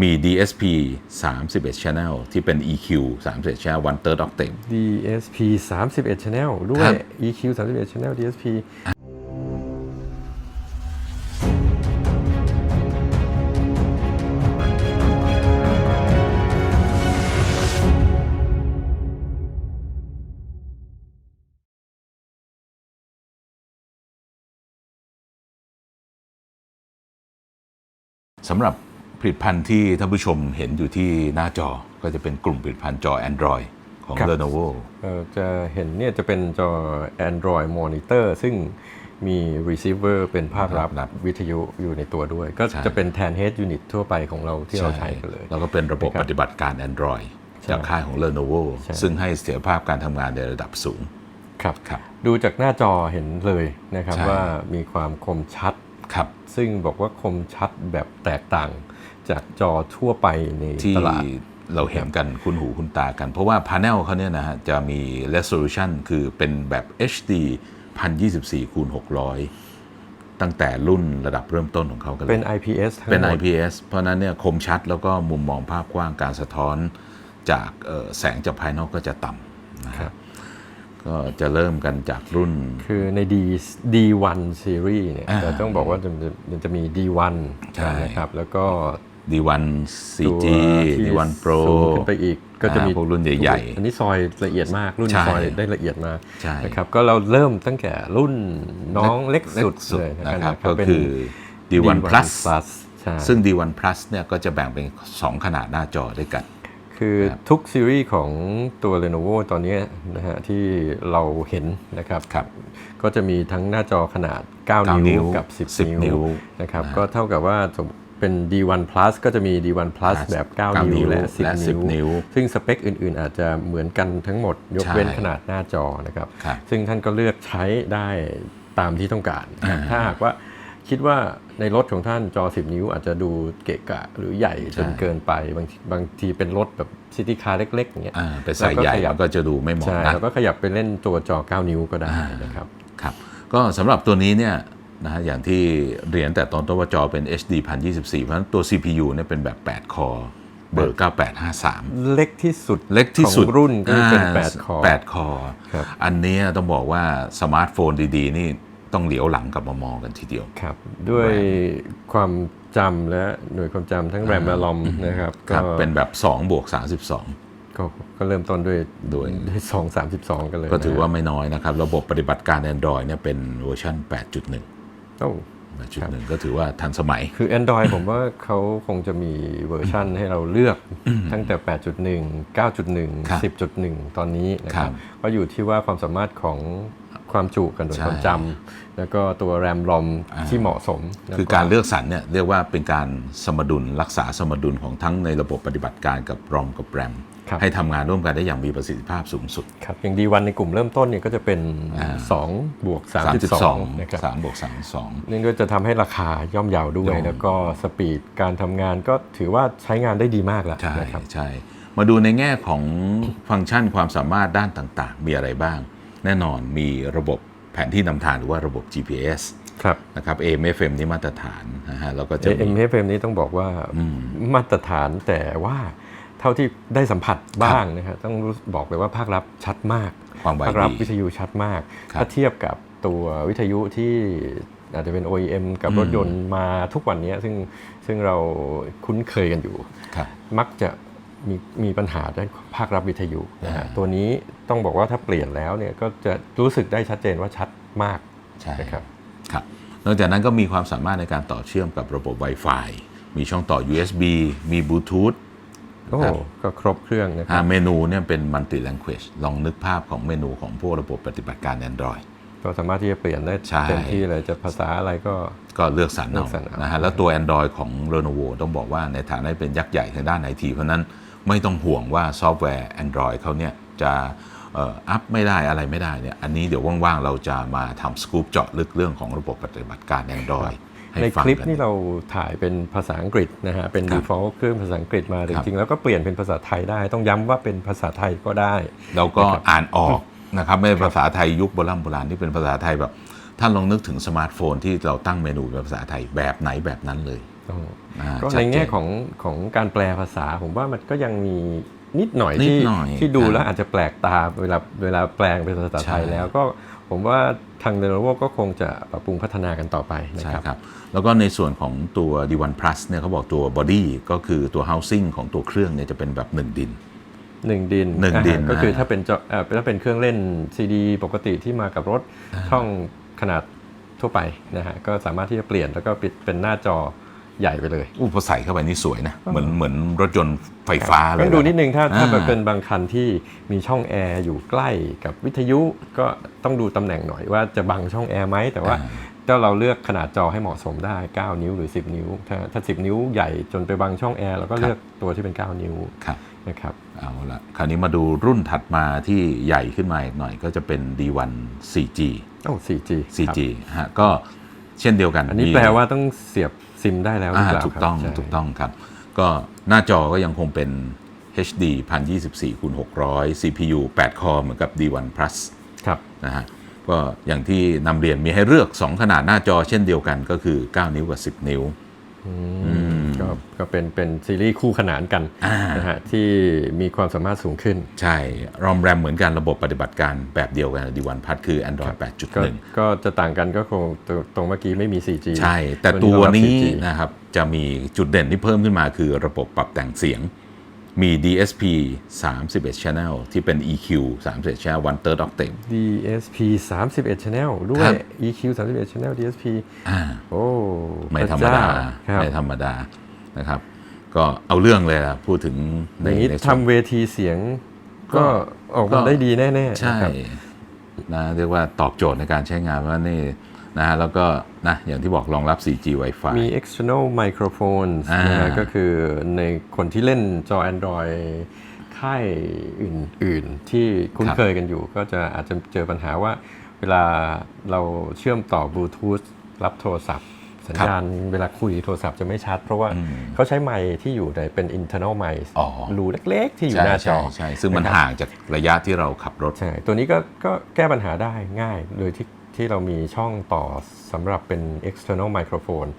มี DSP 31 Channel ที่เป็น EQ 31 Channel one third octave DSP 31 Channel ด้วครัยบ EQ 31 Channel DSP สำหรับ ผลิตภัณฑ์ที่ท่านผู้ชมเห็นอยู่ที่หน้าจอก็จะเป็นกลุ่มผลิตภัณฑ์จอ Android ของ ครับ Lenovo เอ่อจะเห็นเนี่ยจะเป็นจอ Android Monitor ซึ่งมี receiver เป็นภาพรับภาพรับวิทยุอยู่ในตัวด้วย ก็ใช่ จะเป็นแทน head unit ทั่วไปของเราที่เราใช้กันเลย แล้วก็เป็นระบบนะครับปฏิบัติการ Android ใช่จากค่ายของ Lenovo ใช่ ซึ่งให้เสถียรภาพการทำงานในระดับสูง ครับ ครับ ดูจากหน้าจอเห็นเลยนะครับใช่ ว่ามีความคมชัด ครับ ซึ่งบอกว่าคมชัดแบบแตกต่าง จากจอทั่วไปในที่ตลาด เราเห็นกันคุ้นหูคุ้นตากัน เพราะว่าพา n e l เขาเนี่ยนะฮะจะมี resolution คือเป็นแบบ HD 1024คูณ600 ตั้งแต่รุ่นระดับเริ่มต้นของเขากันเลยเป็น IPS ทั้งเป็นหมด IPS เพราะฉะนั้นเนี่ยคมชัดแล้วก็มุมมองภาพกว้างการสะท้อนจากเอ่อแสงจากภายนอกก็จะต่ำนะคครัรับบก็จะเริ่มกันจากรุ่น คือใน D D1 Series เนี่ยอ่าเราต้องบอกว่ามันจะมันจะมี D1 ใช่นะครับแล้วก็ D1 ตัว 4G ที่ D1 Pro สูงขึ้นไปอีกก็จะมีอ่าพวกรุ่นใหญ่ๆ อันนี้ซอยละเอียดมากรุ่นใช่ซอยได้ละเอียดมากใช่นะครับก็เราเริ่มตั้งแต่รุ่นน้องเล็กสุดเลยนะครับนะก็คือ D1 Plus Plus ใช่ซึ่ง D1 Plus เนี่ยก็จะแบ่งเป็น 2 ขนาดหน้าจอด้วยกัน คือทุกซีรีส์ของตัว Lenovo ตอนนี้นะฮะที่เราเห็นนะครับครับก็จะมีทั้งหน้าจอขนาด9 9นิ้นิ้ววกับ 10 10นิ้นิ้ววนะครับก็เท่ากับว่าสม เป็น D1 Plus ก็จะมี D1 Plus แบบ9 9นิ้วและและ10 10นิ้วนิ้ว ซึ่งสเปคอื่น ๆ อาจจะเหมือนกันทั้งหมด ยกเว้นใช่ขนาดหน้าจอนะครับครับ ซึ่งท่านก็เลือกใช้ได้ตามที่ต้องการนะครับอ่าถ้าหากว่าคิดว่าในรถของท่านจอ 10 นิ้วอาจจะดูเกะกะหรือใหญ่จนเกินไปบางทีบางทีเป็นรถแบบซิตี้คาร์เล็ก ๆ อย่างเงี้ยอ่าไปใส่ใหญ่แล้วก็ขยับมันก็จะดูไม่เหมาะใช่นะแล้วก็ขยับไปเล่นตัวจอ 9 นิ้วก็ได้นะครับครับก็สำหรับตัวนี้เนี่ย นะฮะอย่างที่เรียนแต่ตอนต้นว่าจอเป็น HD 1024 เพราะฉะนั้นตัว CPU เนี่ยเป็นแบบ 8 คอเบอร์ 9853 เล็กที่สุดเล็กที่สุดของรุ่นก็เป็นอ่า8คอ 8 คอครับอันเนี้ยต้องบอกว่าสมาร์ทโฟนดีๆ นี่ต้องเหลียวหลังกลับมามองกันทีเดียวครับ ด้วยความจำและหน่วยความจำทั้งแรมและลอมนะครับคก็รับเป็นแบบ 2 บวก 32ก็ก็เริ่มต้นด้วยด้วยด้วยสองสามสิบสองกันเลย ก็ถือว่านะไม่น้อยนะครับ ระบบปฏิบัติการ Android เนี่ยเป็นเวอร์ชัน8.1 โอ้8.1ก็ถือว่าทันสมัย คือ Android ผมว่าเขาคงจะมีเวอร์ชั่นให้เราเลือกตั้งแต่ 8.1ครับ9.1 10.1 ตอนนี้นะคครัรับบก็อยู่ที่ว่าความสามารถของ ความจุกับหน่วยใช่ความจำแล้วก็ตัวแรมรอมที่เหมาะสมแล้วคือการเลือกสรรเนี่ยเรียกว่าเป็นการสมดุลรักษาสมดุลของทั้งในระบบปฏิบัติการกับรอมกับแรมครับให้ทำงานร่วมกันได้อย่างมีประสิทธิภาพสูงสุดครับอย่างดีวันในกลุ่มเริ่มต้นเนี่ยก็จะเป็น2บวก32นะครับ32 3บวก32นี่ก็จะทำให้ราคาย่อมเยาวด้วยย่อมแล้วก็สปีดการทำงานก็ถือว่าใช้งานได้ดีมากแล้วใช่นะครับใช่มาดูในแง่ของฟังก์ชันความสามารถด้านต่าง ๆ มีอะไรบ้าง แน่นอนมีระบบแผนที่นำทางหรือว่าระบบ GPS ครับนะครับ AM FM นี่มาตรฐานนะฮะแล้วก็จะเอ็มีมเอฟเอ็มนี้ต้องบอกว่ามาตรฐานแต่ว่าเท่าที่ได้สัมผัสบ้างนะครับต้องรู้บอกเลยว่าภาครับชัดมากความไวภาครับดีวิทยุชัดมากครับถ้าเทียบกับตัววิทยุที่อาจจะเป็น OEM กับรถยนต์มาทุกวันนี้ซึ่งซึ่งเราคุ้นเคยกันอยู่ครับมักจะ มีมีปัญหาด้านภาครับวิทยุนะฮะอ่าตัวนี้ต้องบอกว่าถ้าเปลี่ยนแล้วเนี่ยก็จะรู้สึกได้ชัดเจนว่าชัดมากใช่นะครับครับนอกจากนั้นก็มีความสามารถในการต่อเชื่อมกับระบบ Wi-Fi มีช่องต่อ USB มีบลูทูธโอ้ครับก็ครบเครื่องนะคอ่ารับเมนูเนี่ยเป็น multi language ลองนึกภาพของเมนูของพวกระบบปฏิบัติการ Android ก็สามารถที่จะเปลี่ยนได้ใช่เต็มที่เลยจะภาษาอะไรก็ก็เลือกสรรเลืเอาอกสรรเอานะฮะแล้วตัว Android ของ Lenovo ต้องบอกว่าในฐานะเป็นยักษ์ใหญ่ทางด้านไอทีเพราะฉะนั้น ไม่ต้องห่วงว่าซอฟต์แวร์ Android เขาเนี่ยจะเอ่ออัพไม่ได้อะไรไม่ได้เนี่ยอันนี้เดี๋ยวว่างๆ เราจะมาทำสกู๊ปเจาะลึกเรื่องของระบบปฏิบัติการ Android ให้ในฟังคลิปกันนี่เราถ่ายเป็นภาษาอังกฤษนะฮะเป็นครับ default เครื่องภาษาอังกฤษมาคจรับริงๆแล้วก็เปลี่ยนเป็นภาษาไทยได้ ต้องย้ำว่าเป็นภาษาไทยก็ได้เราก็อ่านออกนะครับไม่ใช่ภาษาไทยยุคโบราณโบราณที่เป็นภาษาไทยแบบท่านลองนึกถึงสมาร์ทโฟนที่เราตั้งเมนูเป็นภาษาไทยแบบไหนแบบนั้นเลย ต้องอ่าก็ชัดในเจแง่ของของการแปลภาษา ผมว่ามันก็ยังมีนิดหน่อยนิดที่หน่อยที่ดูครับแล้วอาจจะแปลกตาเวลาเวลาแปลงเป็นภาษาไทยใช่แล้วก็ผมว่าทางเดโนโวก็คงจะปรับปรุงพัฒนากันต่อไปนะใช่ครับครับแล้วก็ในส่วนของตัว D1 Plus เนี่ยเขาบอกตัว body ก็คือตัว housing ของตัวเครื่องเนี่ยจะเป็นแบบหนึ่งดินหนึ่งดินหนึ่งดินอ่าก็คือนะถ้าเป็นจอเอ่อถ้าเป็นเครื่องเล่นซีดีปกติที่มากับรถช่องขนาดทั่วไปนะฮะก็สามารถที่จะเปลี่ยนแล้วก็ปิดเป็นหน้าจอ ใหญ่ไปเลยอู้พอใส่เข้าไปนี่สวยนะเหมือนเหมือนรถยนต์ไฟฟ้าเลยต้องดูนิดนึงถ้าถ้าอ่าแบบเป็นบางคันที่มีช่องแอร์อยู่ใกล้กับวิทยุก็ต้องดูตำแหน่งหน่อยว่าจะบังช่องแอร์ไหมแต่ว่าถ้าเราเลือกขนาดจอให้เหมาะสมได้ 9 นิ้วหรือ 10 นิ้ว ถ้าถ้า 10 นิ้วใหญ่จนไปบังช่องแอร์เราก็เลือกตัวที่เป็น 9 นิ้วครับนะครับเอาละคราวนี้มาดูรุ่นถัดมาที่ใหญ่ขึ้นมาอีกหน่อยก็จะเป็น D1 4G โอ้ 4G 4G ฮะก็เช่นเดียวกัน อันนี้มีแปลว่าต้องเสียบ ซิมได้แล้วหรืออ่าเปล่าถูกครับต้องใช่ถูกต้องครับ ก็หน้าจอก็ยังคงเป็น HD 1024คูณ600 CPU 8 คอเหมือนกับ D1 Plus ครับนะฮะก็อย่างที่นำเรียนมีให้เลือก 2 ขนาดหน้าจอเช่นเดียวกันก็คือ 9 นิ้วกับ 10 นิ้ว ก็ก็เป็นเป็นซีรีส์คู่ขนานกันอ่านนะฮะที่มีความสามารถสูงขึ้น ใช่ รอมแรมเหมือนกันระบบปฏิบัติการแบบเดียวกัน D1 Plus คือ Android ก็8.1 ก็จะต่างกันก็คงตรงตรงเมื่อกี้ไม่มี 4G ใช่ แต่ตัวนี้รองรับ 4G นะครับจะมีจุดเด่นที่เพิ่มขึ้นมาคือระบบปรับแต่งเสียงมี DSP 31 Channel ที่เป็น EQ 31 Channel One Third Octave DSP 31 Channel ด้วครัยบ EQ 31 Channel DSP อ่าโอ้ไม่ธรรมพะดาเจ้ครับไม่ธรรมดา นะครับ ก็เอาเรื่องเลยล่ะพูดถึงอในย่างนี้ในส่วนทำเวทีเสียงก็ก็ออกก็มาได้ดีแน่ๆใช่นะครับนะเรียกว่าตอบโจทย์ในการใช้งานว่านี่นะฮะแล้วก็นะอย่างที่บอกรองรับ 4G Wi-Fi มี external microphone อ่านนะฮะก็คือในคนที่เล่นจอ Android ค่ายอื่น ๆ ที่คุ้นครับเคยกันอยู่ ก็จะอาจจะเจอปัญหาว่า เวลาเราเชื่อมต่อบลูทูธรับโทรศัพท์ สัญญาณเวลาคุยโทรศัพท์จะไม่ชัด เพราะว่าเขาใช้ไมค์ที่อยู่ในเป็น internal mic อ๋อรูเล็กๆ ที่อยู่ใช่หน้าจใช่อใช่ซึ่งมันนะครับห่างจากระยะที่เราขับรถใช่ตัวนี้ก็ก็แก้ปัญหาได้ง่าย โดยที่ที่เรามีช่องต่อสำหรับเป็น external microphone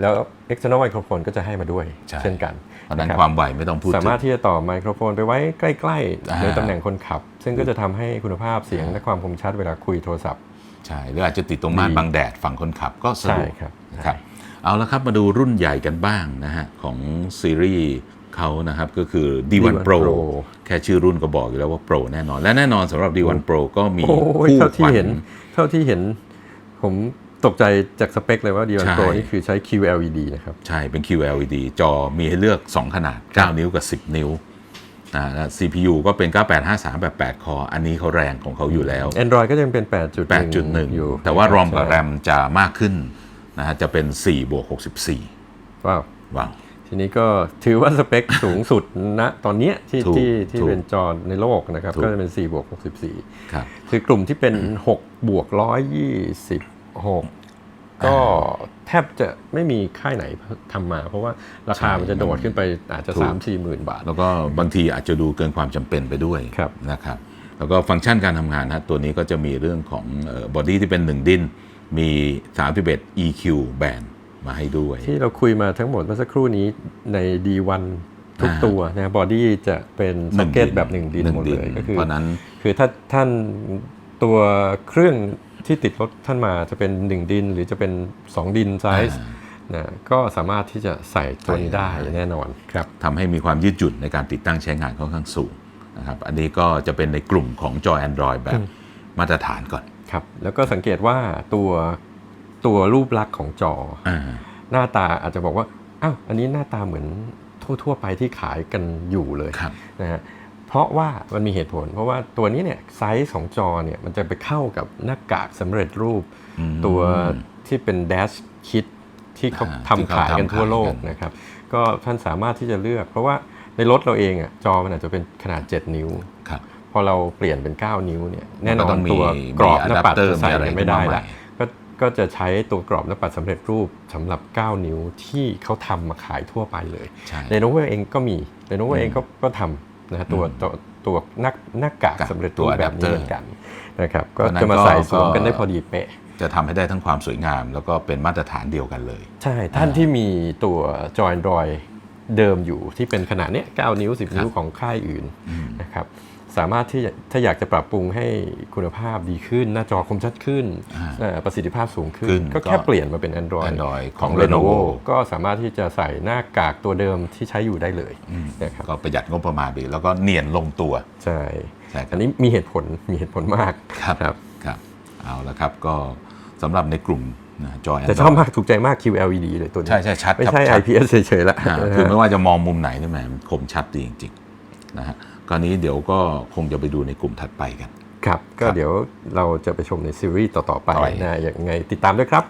แล้ว external microphone ก็จะให้มาด้วยใช่เช่นกันเพราะฉะนั้นนะบความไวไม่ต้องพูดสาถึงมารถที่จะต่อไมโครโฟนไปไว้ใกล้อ่าๆในตำแหน่งคนขับ ซึ่งก็จะทำให้คุณภาพเสียงและความคมชัดเวลาคุยโทรศัพท์ ใช่หรืออาจจะติดตรงม่านดีบังแดดฝั่งคนขับก็สะดวกใช่ครับนะครับเอาละครับมาดูรุ่นใหญ่กันบ้างนะฮะของซีรีส์เขานะครับก็คือ D1 D1 Pro Pro แค่ชื่อรุ่นก็บอกอยู่แล้วว่า Pro แน่นอน และแน่นอนสำหรับ D1 Pro ก็มีโอ้ยคู่เท่าขที่วัญเห็น เท่าที่เห็นผมตกใจจากสเปคเลยว่า D1 ใช่ Pro นี่คือใช้ QLED นะครับ ใช่เป็น QLED จอมีให้เลือก 2 ขนาด 9 นิ้วกับ 10 นิ้ว นะและ CPU ก็เป็น 9853 แบบ 8 คอ อันนี้เขาแรงของเขาอยู่แล้ว Android ก็ยังเป็น 8.1 8.1อยู่ แต่ว่ารอมกับใช่แรมจะมากขึ้นนะฮะ จะเป็น 4 บวก 64 ว้าวว้าวทีนี้ก็ถือว่าสเปคสูงสุดณตอนเนี้ยที่ถูกที่ที่ถูกเป็นจอในโลกนะครับถูกก็จะเป็น 4 บวก 64 ครับ คือกลุ่มที่เป็น 6 บวก 126 ก็แทบจะไม่มีค่ายไหนทำมา เพราะว่าราคาใช่มันจะโดดขึ้นไปอาจจะถูก3 4หมื่นบาท แล้วก็บางทีอาจจะดูเกินความจำเป็นไปด้วยครับนะครับแล้วก็ฟังก์ชันการทำงานนะตัวนี้ก็จะมีเรื่องของบอดี้ที่เป็น 1 ดิ้นมี 31 EQ แบนมาให้ด้วย ที่เราคุยมาทั้งหมดเมื่อสักครู่นี้ใน D1 ทุกอ่าตัวนะบอดี้จะเป็นหสนึ่งเก็ตดินแบบหนึ่งดินหนึ่งหมดดิเลนยก็คือเพราะนั้นคือถ้าท่านตัวเครื่อง ที่ติดรถท่านมาจะเป็น 1 ดินหรือจะเป็น 2 ดินไซส์นะก็สามารถที่จะใส่ตัวนี้ได้ใส่ได้แน่นอนครับทำให้มีความยืดหยุ่นในการติดตั้งใช้งานค่อนข้างสูงนะครับอันนี้ก็จะเป็นในกลุ่มของจอ Android แบบมาตรฐานก่อนครับแล้วก็สังเกตว่าตัวตัวรูปลักษณ์ของจออ่าหน้าตาอาจจะบอกว่าอ้าวอันนี้หน้าตาเหมือนทั่ว ๆ ไปที่ขายกันอยู่เลยครับนะฮะ เพราะว่ามันมีเหตุผล เพราะว่าตัวนี้เนี่ยไซส์ของจอเนี่ยมันจะไปเข้ากับหน้ากากสำเร็จรูปอืมตัวที่เป็น Dash Kit ที่เขาอ่าทำขายกันที่เขาทำทั่วโลกขายกันนะครับ ก็ท่านสามารถที่จะเลือก เพราะว่าในรถเราเองอะจอมันอาจจะเป็นขนาด 7 นิ้วครับพอเราเปลี่ยนเป็น 9 นิ้วเนี่ยแน่นมันก็อต้นองมีตัวกรอบหน้าปัดมี adapter จะใส่มีอะไรกันไม่ได้ขึ้นมาละใหม่ก็ก็จะใช้ตัวกรอบหน้าปัดสำเร็จรูปสำหรับ 9 นิ้วที่เขาทำมาขายทั่วไปเลยใช่ในโนเวอร์เองก็มีในโนเวอร์เองก็ก็ทำ นะฮะตัวตัวตัวหน้าหน้ากากกับสำเร็จตัรูวปแบบนี้ adapter เหมือนกันนะครับก็เพราะฉะนั้นจะมาใส่ก็สวมกันได้พอดีเป๊ะจะทำให้ได้ทั้งความสวยงาม แล้วก็เป็นมาตรฐานเดียวกันเลย ใช่ท่านที่มีตัวจอ Android เดิมอยู่ที่เป็นขนาดเนี้ย9นิ้ว 10 นิ้วของค่ายอื่นนะครับ สามารถที่จะถ้าอยากจะปรับปรุงให้คุณภาพดีขึ้น หน้าจอคมชัดขึ้นอ่าเอ่อประสิทธิภาพสูงขึ้ขึ้นนก็แค่ก็เปลี่ยนมาเป็น Android, Android ขขอองง Lenovo Lenovo ก็สามารถที่จะใส่หน้ากากตัวเดิมที่ใช้อยู่ได้เลยนะครับก็ประหยัดงบประมาณไปแล้วก็เนียนลงตัว ใช่ใช่ครับอันนี้มีเหตุผลมีเหตุผลมากครับครับครับเอาละครับก็สำหรับในกลุ่มนะจอแต่ชอบมากถูกใจมาก QLED เลยตัวนี้ ใช่ใช่ชัดไม่ครับใช่ชัด IPS เฉยๆละอ่าคือไม่ว่าจะมองมุมไหนนี่แหมมันคมชัดดีจริงๆนะฮะ กราวนี้เดี๋ยวก็คงจะไปดูในกลุ่มถัดไปกัน ครับ ก็ครับเดี๋ยวเราจะไปชมในซีรีส์ต่อ ๆ ไปต่อไปนะอย่างไงติดตามด้วยครับ